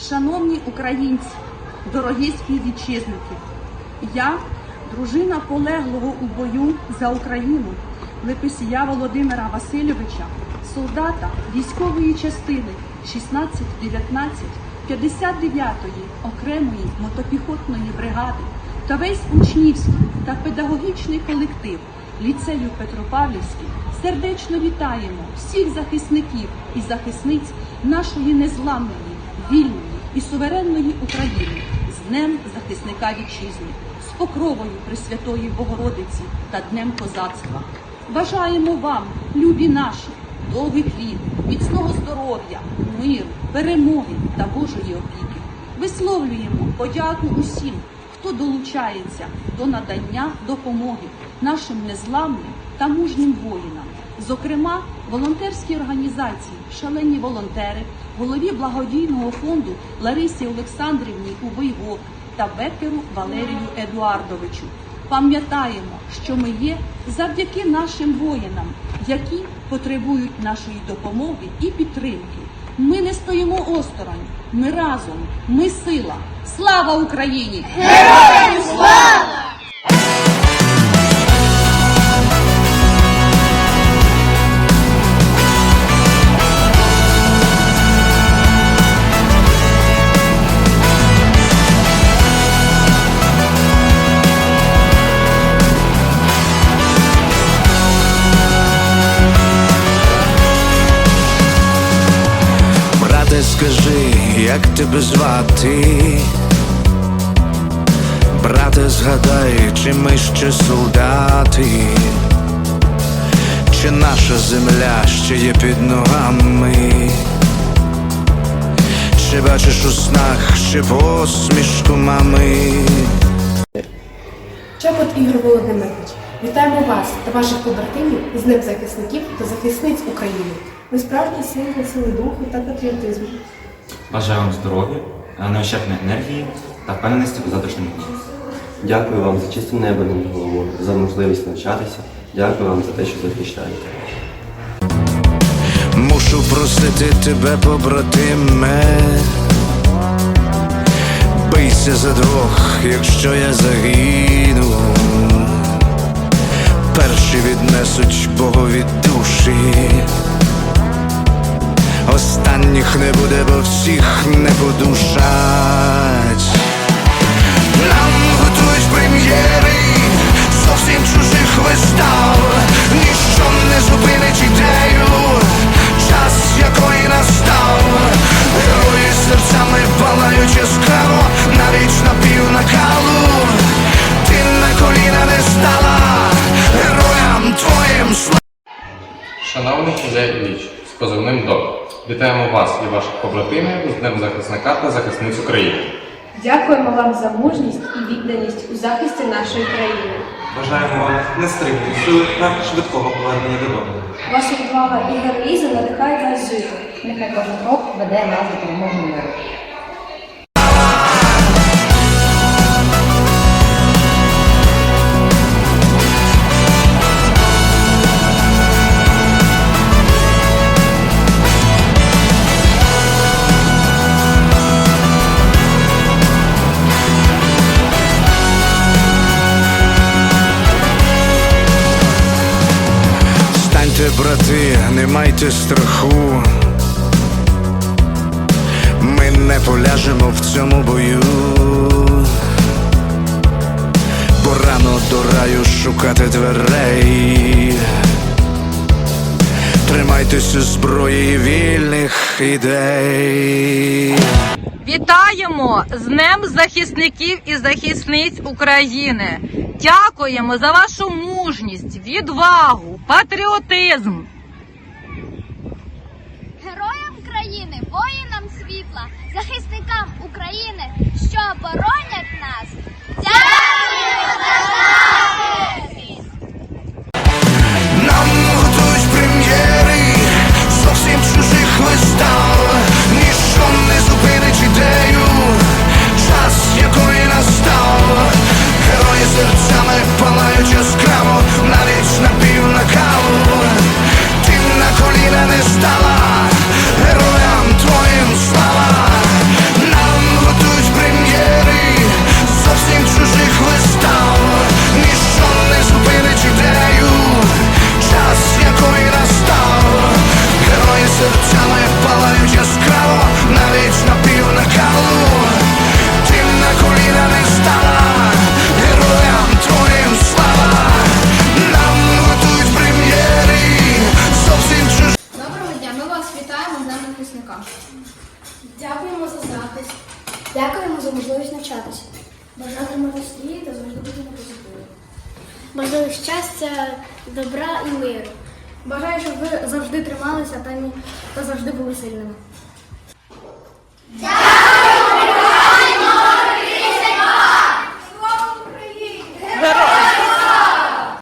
Шановні українці, дорогі співвітчизники, я, дружина полеглого у бою за Україну Лепесія Володимира Васильовича, солдата військової частини 16-19 59-ї окремої мотопіхотної бригади та весь учнівський та педагогічний колектив ліцею Петропавлівський. Сердечно вітаємо всіх захисників і захисниць нашої незламної, вільної і суверенної України з Днем захисника вітчизни, з покровою Пресвятої Богородиці та Днем Козацтва. Бажаємо вам, любі наші, довгих літ, міцного здоров'я, миру, перемоги та Божої опіки. Висловлюємо подяку усім, хто долучається до надання допомоги нашим незламним та мужнім воїнам. Зокрема, волонтерські організації Шалені волонтери, голові благодійного фонду Ларисі Олександрівні Убийго та Бекеру Валерію Едуардовичу. Пам'ятаємо, що ми є завдяки нашим воїнам, які потребують нашої допомоги і підтримки. Ми не стоїмо осторонь, ми разом, ми сила. Слава Україні! Брате, як тебе звати? Брате, згадай, чи ми ще солдати, чи наша земля ще є під ногами? Чи бачиш у снах ще посмішку мами? Чопот Ігор Володимирович, вітаємо вас та ваших побратимів з Днем захисників та захисниць України. Ви справжній символ сили духу та патріотизму. Бажаю вам здоров'я, неощадної енергії та впевненості у завтрашньому дні. Дякую вам за чисте небо над головою, за можливість навчатися. Дякую вам за те, що захищаєте. Мушу просити тебе, побратиме. Бийся за двох, якщо я загину. Перші віднесуть Богові душі. Останніх не буде, бо всіх не подушать. Нам готують прем'єри зовсім чужих вистав. Ніщо не зупинить ідею, час якої настав. Герої серцями палають яскраво, навіть на пів накалу. Ти на коліна не стала, героям твоїм слава. Шановний Ілля Ілліч, з позивним ДОК, вітаємо вас і ваших побратимів з Днем захисника та захисниць України. Дякуємо вам за мужність і відданість у захисті нашої країни. Бажаємо вам нестримної сили та швидкого повернення додому. Ваша відвага і героїзм надихають нас жити. Нехай кожен крок веде нас до перемоги миру. Брати, не майте страху. Ми не поляжемо в цьому бою. Бо рано до раю шукати дверей. Тримайтеся зброї вільних ідей. Вітаємо з Днем захисників і захисниць України. Дякуємо за вашу мужність, відвагу, патріотизм. Героям країни, воїнам світла, захисникам України, що боронять нас. Дякуємо за захист. Дякуємо за можливість навчатися. Бажатимемо росії та завжди будемо позитивні. Бажаю щастя, добра і миру. Бажаю, щоб ви завжди трималися та, та завжди були сильними.